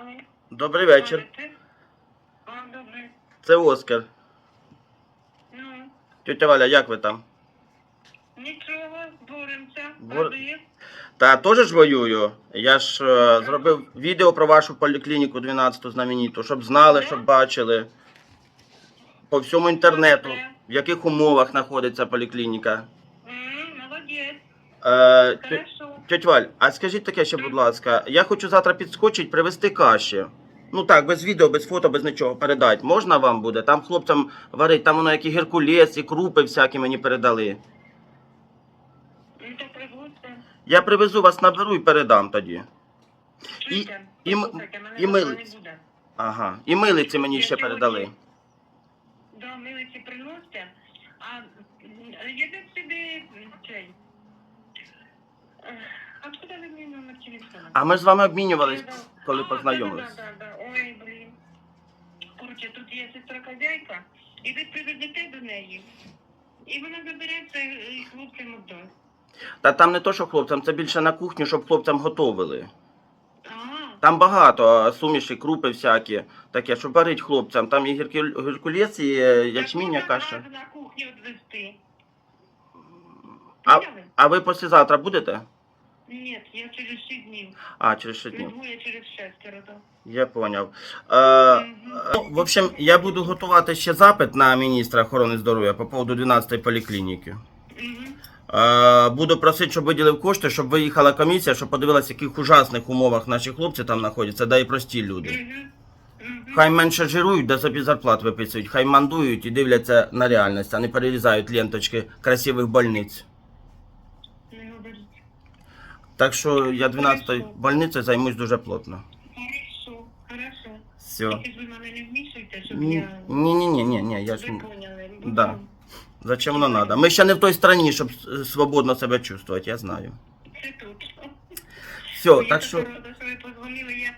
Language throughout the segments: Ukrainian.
Алло. Добрий вечір. Говорите? А, добре. Це Оскар. Ну, Тетя Валя, як ви там? нічого, боремося. Бор-? Та теж ж воюю. Я ж е, зробив відео про вашу поліклініку 12 знамениту, щоб знали, щоб бачили. По всьому інтернету, в яких умовах знаходиться поліклініка. Молодець. Е, Хорошо. Тьоть Валь, а скажіть таке ще, будь ласка, я хочу завтра підскочити, привезти каші. Ну так, без відео, без фото, без нічого передати. Можна вам буде? Там хлопцям варить, там воно які геркулес і крупи всякі мені передали. Ну, то привозьте. Я привезу вас, наберу і передам тоді. Чуєте? і м- Послухайте, мене і завтра милиць. не буде. Ага. І милиці мені Я ще сьогодні- передали. Да, милиці приносите. А м, я десь собі м, цей. Ех, Откуда ви мій номер телефону? А ми ж з вами обмінювались, коли А, познайомились. Да, да, да, да. Ой, блін. Короче, тут є сестра хазяйка, і ви приведете до неї. І вона забереться і хлопцям віддасть. Та там не то, що хлопцям, це більше на кухню, щоб хлопцям готовили. А, Там багато суміші, крупи всякі, таке, що варить хлопцям. Там і геркуль- геркулес, і е, ячміння каша. на кухню відвести. А, Поняли? а ви післязавтра будете? Ні, я через 6 днів. А, через 6 Ви днів. двоє через шестеро, так. Я поняв. Е, Мгм. ну, в общем, я буду готувати ще запит на міністра охорони здоров'я по поводу 12-ї поліклініки. Е, буду просити, щоб виділив кошти, щоб виїхала комісія, щоб подивилася, в яких ужасних умовах наші хлопці там знаходяться, да і прості люди. Хай менше жирують, да собі зарплат виписують, хай мандують і дивляться на реальність, а не перерізають ленточки красивих больниць. Не. Так що я 12-ю больницею займусь дуже плотно. Хорошо, хорошо. Все. Тільки ж ви мене не вмішуйте, щоб Ні, я... ні, ні, ні, ні, я ж Ви поняли. Да. зачем воно надо? Ми ще не в той страні, щоб с- свободно себе чувствувати, я знаю. Це точно. Все, Я так що рада, що ви позвонили. Я...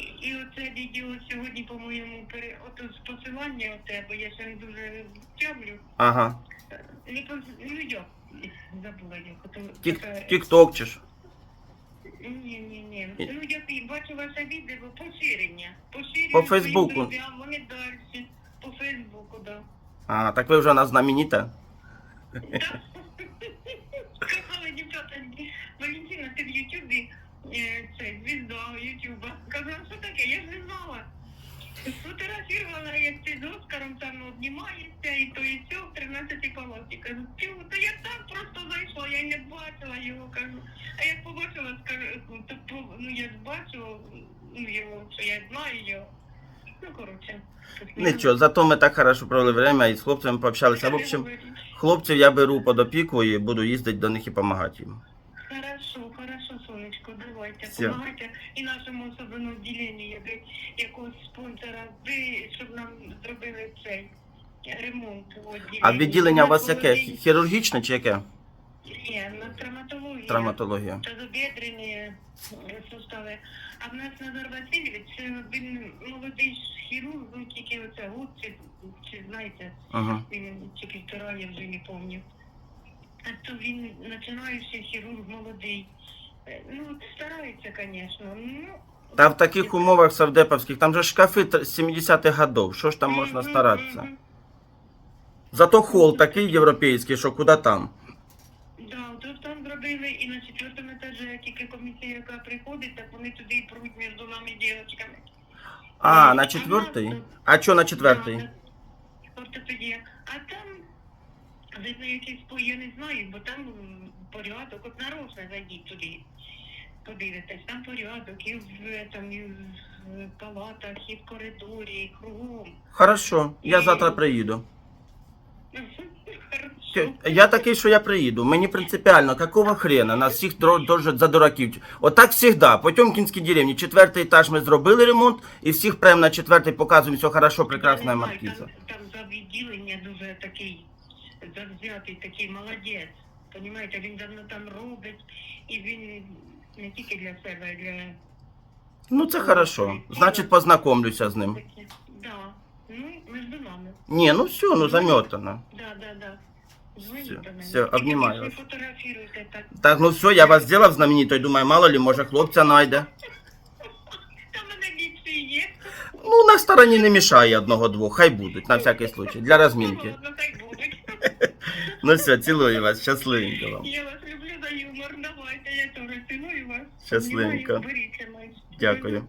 І- І оце відео сьогодні, по-моєму, пере... ото з посилання у тебе, я ще не дуже тямлю. ага. Не поз... Ну, як? Забула. Ото... Тік- Тік-ток чи ж. Ні, ні, ні. Ну, я бачу ваше відео, поширення. Поширення По своїм Фейсбуку. друзям, Вони далі. По Фейсбуку, да. А, так ви вже у нас знаменита. Сказали дівчата, Валентина, ти в Ютубі е, це, звізда Ютуба. Казала, що таке, я ж не знала. Сфотографувала, як ти з Оскаром там обнімаєшся, і то і все в 13 палаті. Кажу, чого, то я так просто зайшла, я й не бачила його, кажу. А як побачила, скажу, то, по- ну я ж бачила ну, його, що я знаю його. Ну, коротше. Нічого, зато ми так хорошо провели время і з хлопцями пообщалися. В общем, хлопців я беру під опіку і буду їздити до них і допомагати їм. Хорошо, хорошо, сонечко, давайте. Всё. Помагайте і нашому особливому відділенню, яке якогось спонсора, ви, щоб нам зробили цей ремонт у відділенні. А відділення у вас яке? Хірургічне чи яке? Ні, на травматології. Травматологія. Тазобедрені е, сустави. А в нас Назар Васильович, е, він молодий хірург, ну тільки оце гуд, чи, чи знаєте, Угу. він тільки вторая, я вже не пам'ятаю. А то він починаючий хірург молодий. Е, Ну, старається, звісно. Ну, Та в таких умовах савдеповських, там же шкафи т- з 70-х годов, що ж там можна Мгм, старатися? мгм. Зато хол такий європейський, що куди там. Зробили і на четвертому етажі тільки комісія, яка приходить, так вони туди і пруть між нами дівчатками. А, на четвертий? А що на четвертий? Ортопедія. А там, видно, якийсь по, я не знаю, бо там порядок, от нарочно зайдіть туди. Подивитесь, там порядок і в, там, і в палатах, і в коридорі, і кругом. Хорошо, я завтра приїду. Я такий, що я приїду. Мені принципіально, какого хрена, нас всіх держать за дураків. Отак завжди. По Тьомкінській деревні, четвертий етаж ми зробили ремонт, і всіх прямо на четвертий показуємо, все хорошо, прекрасна не маркіза. Там, там за відділення дуже такий завзятий, такий молодець. Понімаєте, він давно там робить, і він не тільки для себе, а для Ну це хорошо. Значить, познайомлюся з ним. Да. Ну, між нами. Ні, ну все, ну заметано. Да, да, да. Всё, Тільки обнімаю вас. так. Так, ну все, я вас зробив знаменитой, думаю, мало ли, може хлопця. Та мене ліпше стороні не мішає одного-двох, хай будуть, на всякий случай, для розмінки. Ладно, будуть. Ну все, цілую вас, щасливенько вам. Я вас люблю за юмор. Давайте, я теж ціную вас. Щасливенько. Обнімаю. Дякую.